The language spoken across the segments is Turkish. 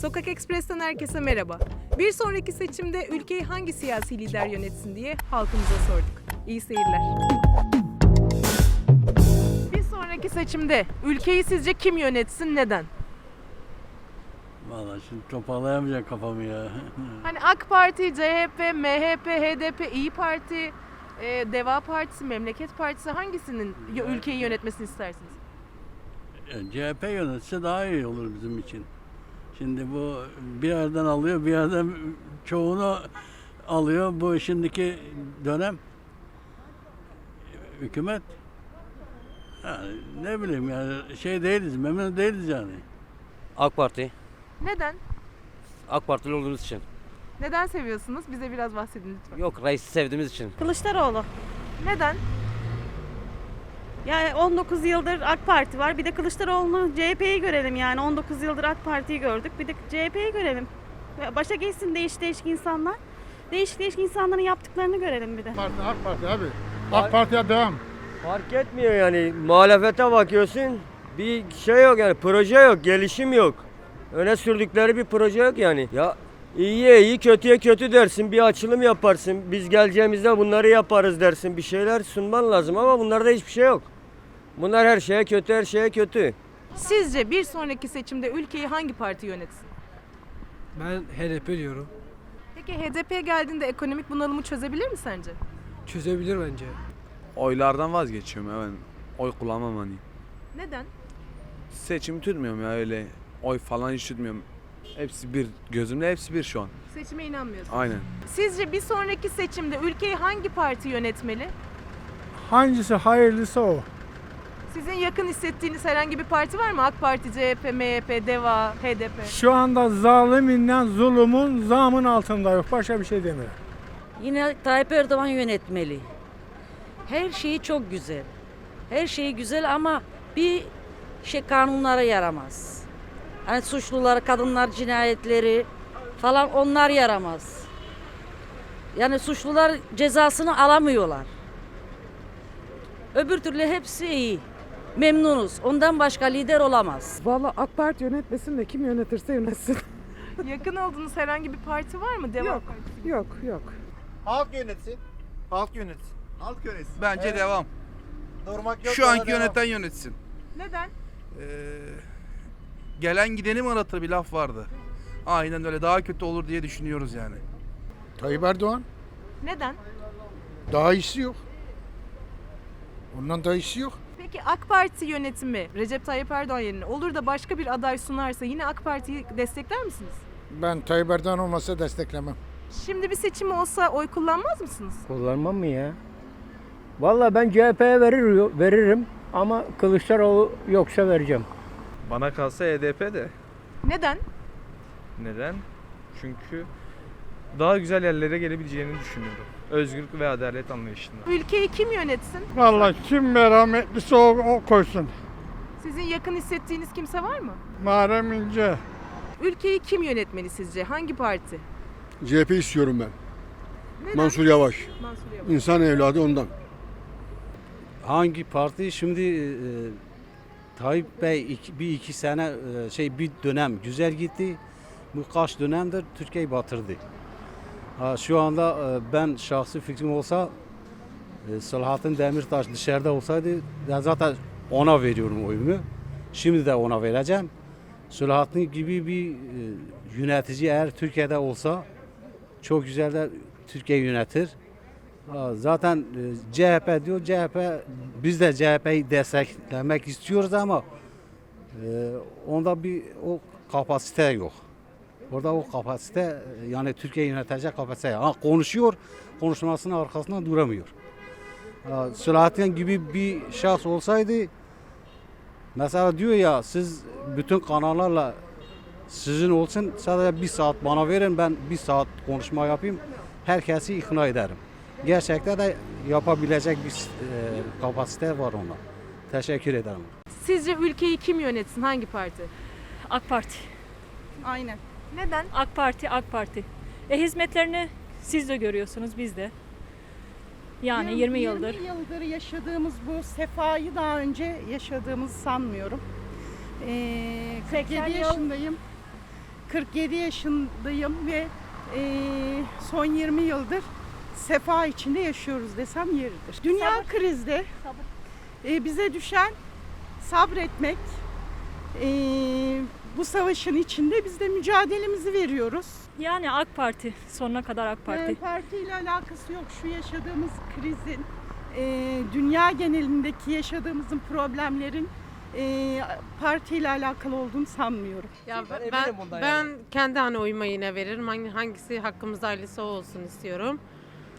Sokak Ekspres'ten herkese merhaba. Bir sonraki seçimde ülkeyi hangi siyasi lider yönetsin diye halkımıza sorduk. İyi seyirler. Bir sonraki seçimde ülkeyi sizce kim yönetsin, neden? Vallahi şimdi toparlayamayacak kafamı ya. Hani AK Parti, CHP, MHP, HDP, İyi Parti, e, Deva Partisi, Memleket Partisi hangisinin y- ülkeyi yönetmesini istersiniz? CHP yönetse daha iyi olur bizim için. Şimdi bu bir yerden alıyor, bir yerden çoğunu alıyor. Bu şimdiki dönem hükümet yani ne bileyim yani şey değiliz, memnun değiliz yani. AK Parti. Neden? AK Partili olduğumuz için. Neden seviyorsunuz? Bize biraz bahsedin lütfen. Yok reisi sevdiğimiz için. Kılıçdaroğlu. Neden? Yani 19 yıldır AK Parti var. Bir de Kılıçdaroğlu'nu CHP'yi görelim yani. 19 yıldır AK Parti'yi gördük. Bir de CHP'yi görelim. Ve Başa geçsin değişik değişik insanlar. Değişik değişik insanların yaptıklarını görelim bir de. Parti, AK Parti abi. AK Parti'ye devam. Fark etmiyor yani. Muhalefete bakıyorsun. Bir şey yok yani. Proje yok. Gelişim yok. Öne sürdükleri bir proje yok yani. Ya iyiye iyi kötüye kötü dersin. Bir açılım yaparsın. Biz geleceğimizde bunları yaparız dersin. Bir şeyler sunman lazım ama bunlarda hiçbir şey yok. Bunlar her şeye kötü, her şeye kötü. Sizce bir sonraki seçimde ülkeyi hangi parti yönetsin? Ben HDP diyorum. Peki HDP geldiğinde ekonomik bunalımı çözebilir mi sence? Çözebilir bence. Oylardan vazgeçiyorum ben. Oy kullanmam hani. Neden? Seçimi tutmuyorum ya öyle. Oy falan hiç tutmuyorum. Hepsi bir. Gözümde hepsi bir şu an. Seçime inanmıyorsun. Aynen. Sizce bir sonraki seçimde ülkeyi hangi parti yönetmeli? Hangisi hayırlısı o? Sizin yakın hissettiğiniz herhangi bir parti var mı? AK Parti, CHP, MHP, DEVA, HDP. Şu anda zaliminden zulümün zamın altında yok. Başka bir şey demiyorum. Yine Tayyip Erdoğan yönetmeli. Her şeyi çok güzel. Her şeyi güzel ama bir şey kanunlara yaramaz. Hani suçluları, kadınlar cinayetleri falan onlar yaramaz. Yani suçlular cezasını alamıyorlar. Öbür türlü hepsi iyi. Memnunuz. Ondan başka lider olamaz. Valla AK Parti yönetmesin de kim yönetirse yönetsin. Yakın olduğunuz herhangi bir parti var mı? DEVA Yok. Partisi yok yok. Halk yönetsin. Halk yönetsin. Halk yönetsin. Bence devam. Durmak yok. Şu anki devam. yöneten yönetsin. Neden? Ee, gelen gideni mi anlatır bir laf vardı. Aynen öyle daha kötü olur diye düşünüyoruz yani. Tayyip Erdoğan Neden? daha iyisi yok. Ondan daha iyisi yok. Peki AK Parti yönetimi Recep Tayyip Erdoğan yerine olur da başka bir aday sunarsa yine AK Parti'yi destekler misiniz? Ben Tayyip Erdoğan olmasa desteklemem. Şimdi bir seçim olsa oy kullanmaz mısınız? Kullanmam mı ya? Valla ben CHP'ye verir, veririm ama Kılıçdaroğlu yoksa vereceğim. Bana kalsa HDP de. Neden? Neden? Çünkü daha güzel yerlere gelebileceğini düşünüyorum. Özgürlük ve adalet anlayışında. Ülkeyi kim yönetsin? Vallahi kim merhametlisi o, o koysun. Sizin yakın hissettiğiniz kimse var mı? Muharrem İnce. Ülkeyi kim yönetmeli sizce? Hangi parti? CHP istiyorum ben. Neden? Mansur Yavaş. Mansur Yavaş. İnsan evladı ondan. Hangi parti şimdi e, Tayyip Bey iki- bir iki sene e, şey bir dönem güzel gitti. Bu kaç dönemdir Türkiye'yi batırdı. Şu anda e, ben şahsi fikrim olsa e, Selahattin Demirtaş dışarıda olsaydı ben zaten ona veriyorum oyumu. Şimdi de ona vereceğim. Selahattin gibi bir e, yönetici eğer Türkiye'de olsa çok güzel de Türkiye yönetir. Zaten e, CHP diyor CHP biz de CHP'yi desteklemek istiyoruz ama onda bir o kapasite yok. Orada o kapasite yani Türkiye yönetecek kapasite. Ha, konuşuyor konuşmasının arkasından duramıyor. Ha, Selahattin gibi bir şahs olsaydı mesela diyor ya siz bütün kanallarla sizin olsun sadece bir saat bana verin ben bir saat konuşma yapayım herkesi ikna ederim gerçekten de yapabilecek bir e, kapasite var ona. Teşekkür ederim. Sizce ülkeyi kim yönetsin? Hangi parti? AK Parti. Aynen. Neden? AK Parti, AK Parti. E hizmetlerini siz de görüyorsunuz, biz de. Yani 20 yıldır. 20 yıldır yaşadığımız bu sefayı daha önce yaşadığımızı sanmıyorum. Ee, 80 47 yıl- yaşındayım. 47 yaşındayım ve eee, son 20 yıldır sefa içinde yaşıyoruz desem yeridir. Dünya krizde. Eee, bize düşen sabretmek. Eee, bu savaşın içinde biz de mücadelemizi veriyoruz. Yani AK Parti sonuna kadar AK Parti. partiyle alakası yok. Şu yaşadığımız krizin, eee, dünya genelindeki yaşadığımızın problemlerin eee partiyle alakalı olduğunu sanmıyorum. Ya ben ben, kendi hani oyuma yine veririm. Hangi hangisi hakkımızda hayırlısı o olsun istiyorum.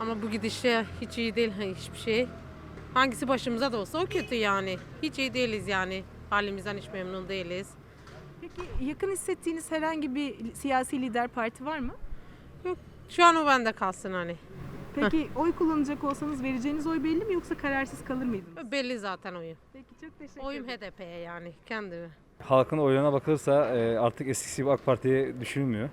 Ama bu gidişle hiç iyi değil hiçbir şey. Hangisi başımıza da olsa o kötü yani. Hiç iyi değiliz yani. Halimizden hiç memnun değiliz. Peki yakın hissettiğiniz herhangi bir siyasi lider parti var mı? Yok. Şu an o bende kalsın hani. Peki oy kullanacak olsanız vereceğiniz oy belli mi yoksa kararsız kalır mıydınız? Belli zaten oyum. Peki çok teşekkür Oyum HDP'ye yani kendime. Halkın oylarına bakılırsa e, artık eskisi gibi AK Parti'ye düşünülmüyor.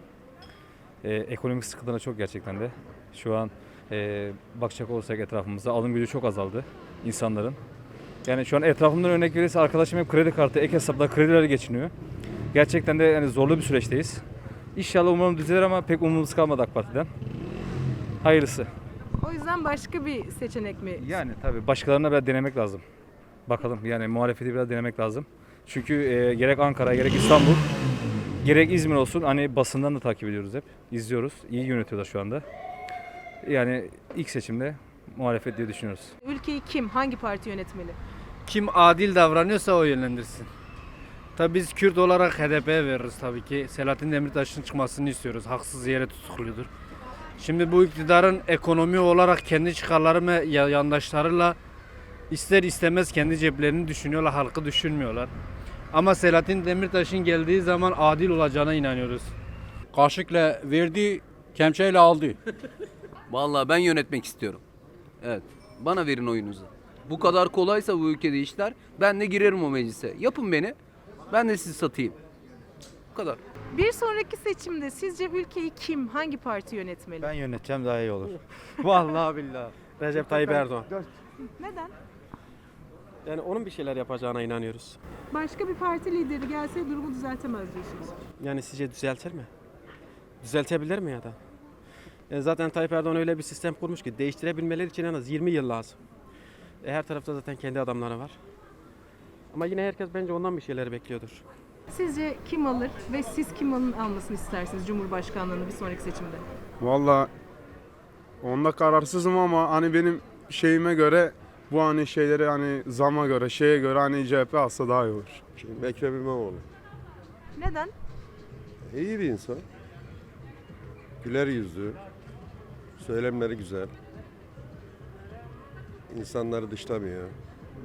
E, ekonomik sıkıntılar çok gerçekten de. Şu an e, bakacak olursak etrafımıza alım gücü çok azaldı insanların. Yani şu an etrafımdan örnek verirse arkadaşım hep kredi kartı, ek hesapla kredileri geçiniyor. Gerçekten de yani zorlu bir süreçteyiz. İnşallah umarım düzelir ama pek umudumuz kalmadı AK Parti'den. Hayırlısı. O yüzden başka bir seçenek mi? Yani tabii başkalarına biraz denemek lazım. Bakalım yani muhalefeti biraz denemek lazım. Çünkü e, gerek Ankara gerek İstanbul gerek İzmir olsun hani basından da takip ediyoruz hep. izliyoruz. İyi yönetiyorlar şu anda. Yani ilk seçimde muhalefet diye düşünüyoruz. Ülkeyi kim, hangi parti yönetmeli? Kim adil davranıyorsa o yönlendirsin. Tabii biz Kürt olarak HDP'ye veririz tabii ki. Selahattin Demirtaş'ın çıkmasını istiyoruz. Haksız yere tutukludur. Şimdi bu iktidarın ekonomi olarak kendi çıkarları ve ya- yandaşlarıyla ister istemez kendi ceplerini düşünüyorlar, halkı düşünmüyorlar. Ama Selahattin Demirtaş'ın geldiği zaman adil olacağına inanıyoruz. Kaşıkla verdi, kemçeyle aldı. Vallahi ben yönetmek istiyorum. Evet. Bana verin oyunuzu. Bu kadar kolaysa bu ülkede işler ben de girerim o meclise. Yapın beni. Ben de sizi satayım. Bu kadar. Bir sonraki seçimde sizce ülkeyi kim, hangi parti yönetmeli? Ben yöneteceğim daha iyi olur. Vallahi billahi. Recep Tayyip Erdoğan. Neden? Yani onun bir şeyler yapacağına inanıyoruz. Başka bir parti lideri gelse durumu düzeltemez diyorsunuz. Yani sizce düzeltir mi? Düzeltebilir mi ya da? Yani zaten Tayyip Erdoğan öyle bir sistem kurmuş ki değiştirebilmeleri için en az 20 yıl lazım. E, her tarafta zaten kendi adamları var. Ama yine herkes bence ondan bir şeyler bekliyordur. Sizce kim alır ve siz kim alın almasını istersiniz Cumhurbaşkanlığını bir sonraki seçimde? Valla onda kararsızım ama hani benim şeyime göre bu hani şeyleri hani zama göre şeye göre hani CHP alsa daha iyi olur. Şimdi Ekrem İmamoğlu. Neden? İyi bir insan. Güler yüzlü. Söylemleri güzel. İnsanları dışlamıyor.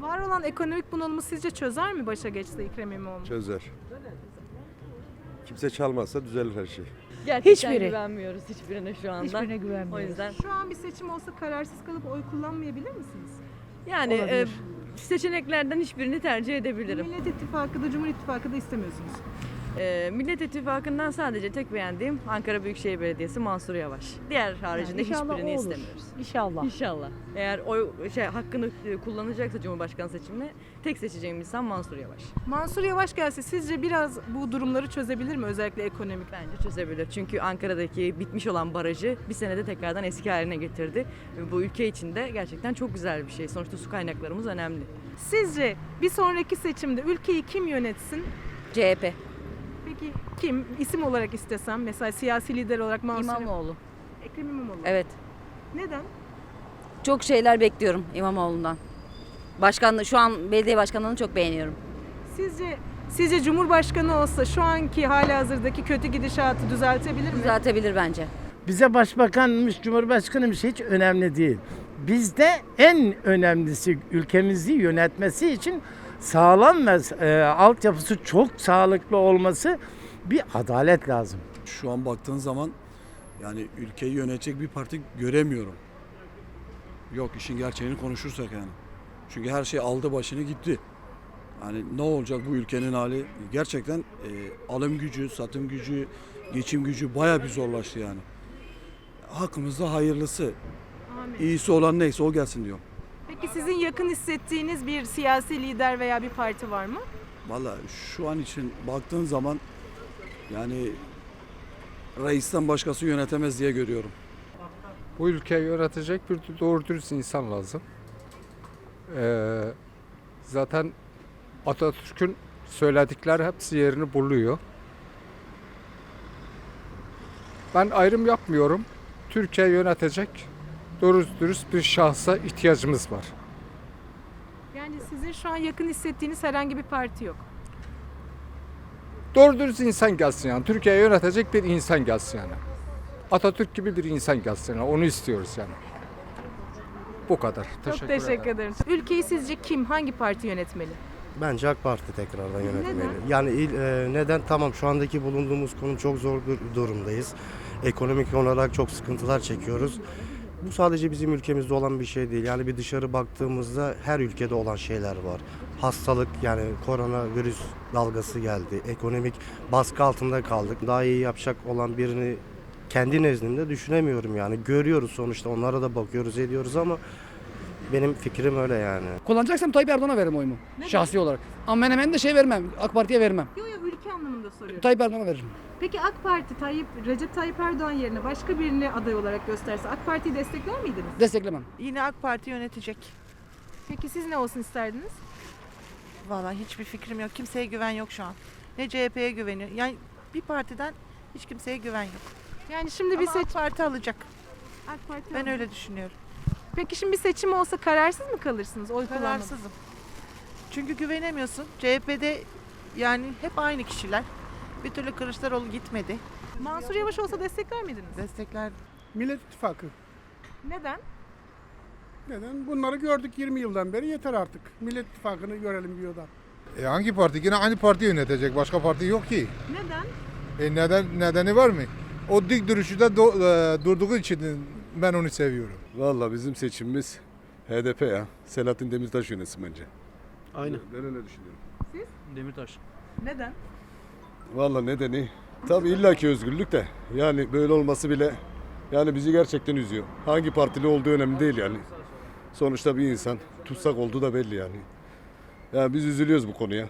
Var olan ekonomik bunalımı sizce çözer mi başa geçse Ekrem İmamoğlu? Çözer. Kimse çalmazsa düzelir her şey. Gerçekten güvenmiyoruz hiçbirine şu anda. Hiçbirine güvenmiyoruz. O yüzden Şu an bir seçim olsa kararsız kalıp oy kullanmayabilir misiniz? yani e, seçeneklerden hiçbirini tercih edebilirim. Millet İttifakı da Cumhur İttifakı da istemiyorsunuz. E, Millet İttifakı'ndan sadece tek beğendiğim Ankara Büyükşehir Belediyesi Mansur Yavaş. Diğer haricinde hiçbirini istemiyoruz. İnşallah. İnşallah. Eğer oy şey hakkını e, kullanacaksa Cumhurbaşkanı seçimine tek seçeceğim insan Mansur Yavaş. Mansur Yavaş gelse sizce biraz bu durumları çözebilir mi özellikle ekonomik? Bence çözebilir. Çünkü Ankara'daki bitmiş olan barajı bir senede tekrardan eski haline getirdi. Ve Bu ülke için de gerçekten çok güzel bir şey. Sonuçta su kaynaklarımız önemli. Sizce bir sonraki seçimde ülkeyi kim yönetsin? CHP. Peki kim? İsim olarak istesem mesela siyasi lider olarak Mansur İmamoğlu. Ekrem İmamoğlu. Evet. Neden? Çok şeyler bekliyorum İmamoğlu'ndan. Başkanlığı şu an belediye başkanlığını çok beğeniyorum. Sizce sizce Cumhurbaşkanı olsa şu anki hali hazırdaki kötü gidişatı düzeltebilir mi? Düzeltebilir bence. Bize başbakanmış, cumhurbaşkanıymış hiç önemli değil. Bizde en önemlisi ülkemizi yönetmesi için sağlam ve e, altyapısı çok sağlıklı olması bir adalet lazım. Şu an baktığın zaman yani ülkeyi yönetecek bir parti göremiyorum. Yok işin gerçeğini konuşursak yani. Çünkü her şey aldı başını gitti. Yani ne olacak bu ülkenin hali? Gerçekten e, alım gücü, satım gücü, geçim gücü baya bir zorlaştı yani. Hakkımızda hayırlısı. Amin. İyisi olan neyse o gelsin diyorum. Peki sizin yakın hissettiğiniz bir siyasi lider veya bir parti var mı? Valla şu an için baktığın zaman yani reisten başkası yönetemez diye görüyorum. Bu ülkeyi yönetecek bir doğru dürüst insan lazım. Ee, zaten Atatürk'ün söyledikleri hepsi yerini buluyor. Ben ayrım yapmıyorum. Türkiye yönetecek doğru dürüst bir şahsa ihtiyacımız var. Yani sizin şu an yakın hissettiğiniz herhangi bir parti yok. Doğru dürüst insan gelsin yani. Türkiye'yi yönetecek bir insan gelsin yani. Atatürk gibi bir insan gelsin yani. Onu istiyoruz yani. Bu kadar. Çok teşekkür ederim. Ülkeyi sizce kim, hangi parti yönetmeli? Bence AK Parti tekrardan yönetmeli. Neden? Yani il- e, neden? Tamam şu andaki bulunduğumuz konu çok zor bir durumdayız. Ekonomik olarak çok sıkıntılar çekiyoruz. Bu sadece bizim ülkemizde olan bir şey değil. Yani bir dışarı baktığımızda her ülkede olan şeyler var. Hastalık yani koronavirüs dalgası geldi. Ekonomik baskı altında kaldık. Daha iyi yapacak olan birini kendi nezdimde düşünemiyorum yani. Görüyoruz sonuçta onlara da bakıyoruz ediyoruz ama benim fikrim öyle yani. Kullanacaksam Tayyip Erdoğan'a veririm oyumu. Şahsi olarak. Ama ben hemen de şey vermem. AK Parti'ye vermem. Yok yok ülke anlamında soruyorum. Tayyip Erdoğan'a veririm. Peki AK Parti Tayyip, Recep Tayyip Erdoğan yerine başka birini aday olarak gösterse AK Parti'yi destekler miydiniz? Desteklemem. Yine AK Parti yönetecek. Peki siz ne olsun isterdiniz? Vallahi hiçbir fikrim yok. Kimseye güven yok şu an. Ne CHP'ye güveniyor. Yani bir partiden hiç kimseye güven yok. Yani şimdi bir Ama seç AK Parti alacak. AK Parti Ben alın. öyle düşünüyorum. Peki şimdi bir seçim olsa kararsız mı kalırsınız? Oy kullanmadan? Kararsızım. Çünkü güvenemiyorsun. CHP'de yani hep aynı kişiler. Bir türlü Kılıçdaroğlu gitmedi. Mansur Yavaş olsa destekler miydiniz? Destekler. Millet İttifakı. Neden? Neden? Bunları gördük 20 yıldan beri yeter artık. Millet İttifakı'nı görelim diyorlar. E hangi parti? Yine aynı parti yönetecek. Başka parti yok ki. Neden? E neden nedeni var mı? O dik duruşu da do- e, durduğu için ben onu seviyorum. Valla bizim seçimimiz HDP ya. Selahattin Demirtaş yönetsin bence. Aynen. Ben öyle düşünüyorum. Demirtaş. Neden? Valla nedeni tabii illaki özgürlük de yani böyle olması bile yani bizi gerçekten üzüyor. Hangi partili olduğu önemli değil yani. Sonuçta bir insan tutsak olduğu da belli yani. Yani biz üzülüyoruz bu konuya.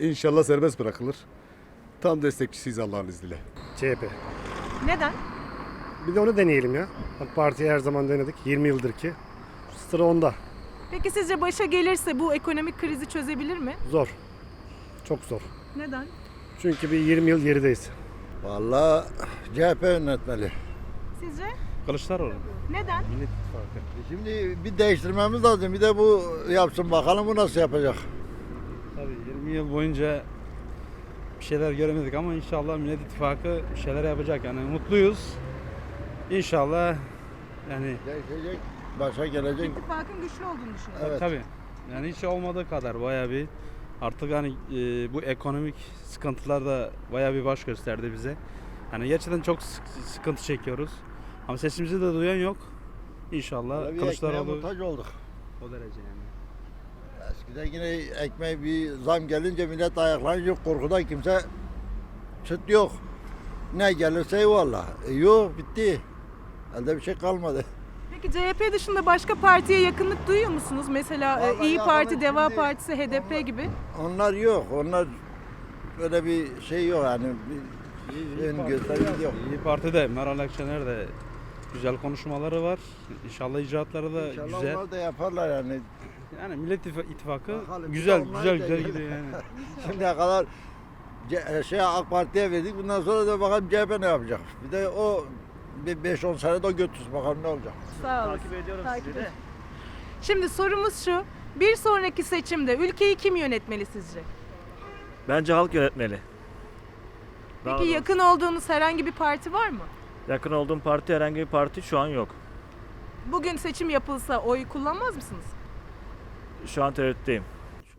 İnşallah serbest bırakılır. Tam destekçisiyiz Allah'ın izniyle. CHP. Neden? Bir de onu deneyelim ya. AK Parti'yi her zaman denedik. 20 yıldır ki. Sıra onda. Peki sizce başa gelirse bu ekonomik krizi çözebilir mi? Zor. Çok zor. Neden? Çünkü bir 20 yıl gerideyiz. Valla CHP yönetmeli. Sizce? Kılıçdaroğlu. Neden? Millet İttifakı. Şimdi bir değiştirmemiz lazım. Bir de bu yapsın bakalım bu nasıl yapacak. Tabii 20 yıl boyunca bir şeyler göremedik ama inşallah Millet İttifakı bir şeyler yapacak. Yani mutluyuz. İnşallah yani Değişecek, başa gelecek. İttifakın güçlü olduğunu düşünüyorum. Evet. tabii yani hiç olmadığı kadar bayağı bir artık hani e, bu ekonomik sıkıntılar da bayağı bir baş gösterdi bize. Yani gerçekten çok sık- sıkıntı çekiyoruz. Ama sesimizi de duyan yok. İnşallah Bir ekmeğe Kılıçdaroğlu muhtaç olduk. o derece yani. Eskiden yine ekmeğe bir zam gelince millet ayaklanınca korkudan kimse çıt yok. Ne gelirse eyvallah. E, yok bitti. Elde bir şey kalmadı. Peki CHP dışında başka partiye yakınlık duyuyor musunuz? Mesela e, Vallahi İyi Parti, yakınlık Deva şimdi- Partisi, HDP gibi. Onlar yok. Onlar böyle bir şey yok yani. Bir şeyin göstergesi yok. İyi Parti'de Meral Akşener de güzel konuşmaları var. İnşallah icraatları da İnşallah güzel. onlar da yaparlar yani. Yani Millet İttifa- İttifakı Bakalım, bir güzel onlar güzel da güzel iyi. gidiyor yani. Şimdiye kadar C- şey AK Parti'ye verdik. Bundan sonra da bakalım CHP ne yapacak. Bir de o bir 5-10 sene de götürsün bakalım ne olacak. Sağ olun. Takip ediyorum sizi de. Şimdi sorumuz şu. Bir sonraki seçimde ülkeyi kim yönetmeli sizce? Bence halk yönetmeli. Peki yakın olduğunuz herhangi bir parti var mı? Yakın olduğum parti herhangi bir parti şu an yok. Bugün seçim yapılsa oy kullanmaz mısınız? Şu an tereddütteyim.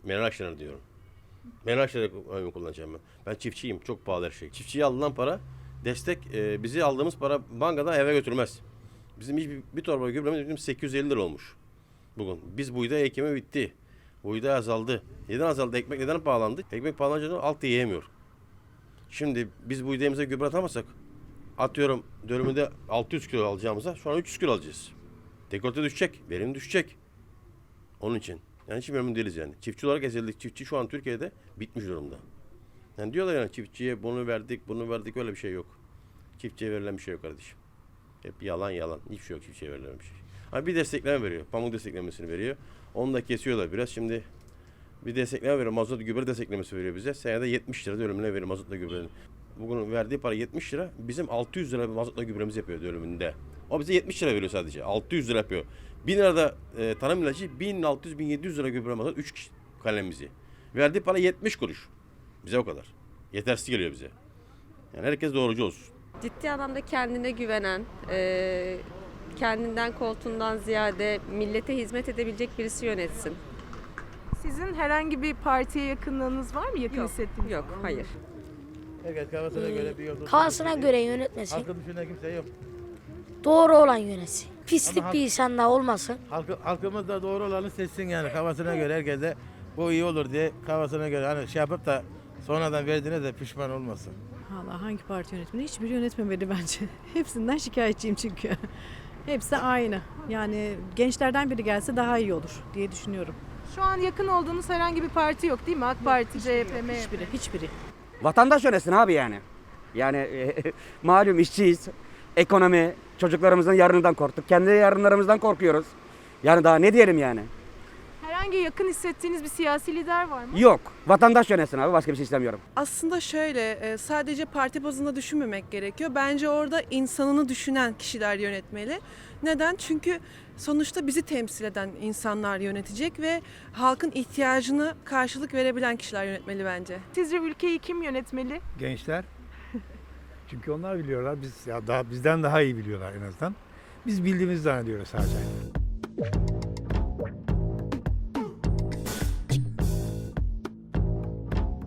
Meral Akşener diyorum. Meral Akşener'e oyumu kullanacağım ben. Ben çiftçiyim. Çok pahalı her şey. Çiftçiye alınan para destek e, bizi aldığımız para bankadan eve götürmez. Bizim bir, bir torba gübremiz bizim 850 lira olmuş. Bugün. Biz buğday ekimi bitti. Buğday azaldı. Neden azaldı? Ekmek neden pahalandı? Ekmek pahalanınca alt yiyemiyor. Şimdi biz buğdayımıza gübre atamazsak atıyorum dönümünde 600 kilo alacağımıza şu an 300 kilo alacağız. Dekolte düşecek, verim düşecek. Onun için. Yani hiç memnun değiliz yani. Çiftçi olarak ezildik. Çiftçi şu an Türkiye'de bitmiş durumda. Yani diyorlar yani çiftçiye bunu verdik, bunu verdik öyle bir şey yok. Çiftçiye verilen bir şey yok kardeşim. Hep yalan yalan. Hiçbir şey yok çiftçiye verilen bir şey. Ha bir destekleme veriyor. Pamuk desteklemesini veriyor. Onu da kesiyorlar biraz. Şimdi bir destekleme veriyor. Mazot gübre desteklemesi veriyor bize. Senede 70 lira dönümüne veriyor mazotla gübrenin. Bugün verdiği para 70 lira. Bizim 600 lira mazotla gübremiz yapıyor dönümünde. O bize 70 lira veriyor sadece. 600 lira yapıyor. 1000 lirada e, tarım ilacı 1600-1700 lira gübre mazot 3 kişi kalemimizi. Verdiği para 70 kuruş. Bize o kadar. Yetersiz geliyor bize. Yani herkes doğrucu olsun. Ciddi anlamda kendine güvenen, e, kendinden koltuğundan ziyade millete hizmet edebilecek birisi yönetsin. Sizin herhangi bir partiye yakınlığınız var mı? Yakın hissettiğiniz? Yok, hayır. Herkes kafasına göre bir yolda. Kafasına göre yönetmesin. Halkı düşünen kimse yok. Doğru olan yönetsin. Pislik Ama halk- bir insan da olmasın. Halkı, halkımız da doğru olanı seçsin yani kafasına göre herkes de bu iyi olur diye kafasına göre hani şey yapıp da sonradan verdiğine de pişman olmasın. Valla hangi parti yönetmeni? Hiçbir yönetmemeli bence. Hepsinden şikayetçiyim çünkü. Hepsi aynı. Yani gençlerden biri gelse daha iyi olur diye düşünüyorum. Şu an yakın olduğunuz herhangi bir parti yok değil mi? AK Parti, CHP, MHP. Hiçbiri, hiçbiri. Vatandaş yönetsin abi yani. Yani e, malum işçiyiz. Ekonomi, çocuklarımızın yarınından korktuk. Kendi yarınlarımızdan korkuyoruz. Yani daha ne diyelim yani? Herhangi yakın hissettiğiniz bir siyasi lider var mı? Yok. Vatandaş yönetsin abi. Başka bir şey istemiyorum. Aslında şöyle e, sadece parti bazında düşünmemek gerekiyor. Bence orada insanını düşünen kişiler yönetmeli. Neden? Çünkü sonuçta bizi temsil eden insanlar yönetecek ve halkın ihtiyacını karşılık verebilen kişiler yönetmeli bence. Sizce ülkeyi kim yönetmeli? Gençler. Çünkü onlar biliyorlar. Biz ya daha bizden daha iyi biliyorlar en azından. Biz bildiğimizi zannediyoruz sadece.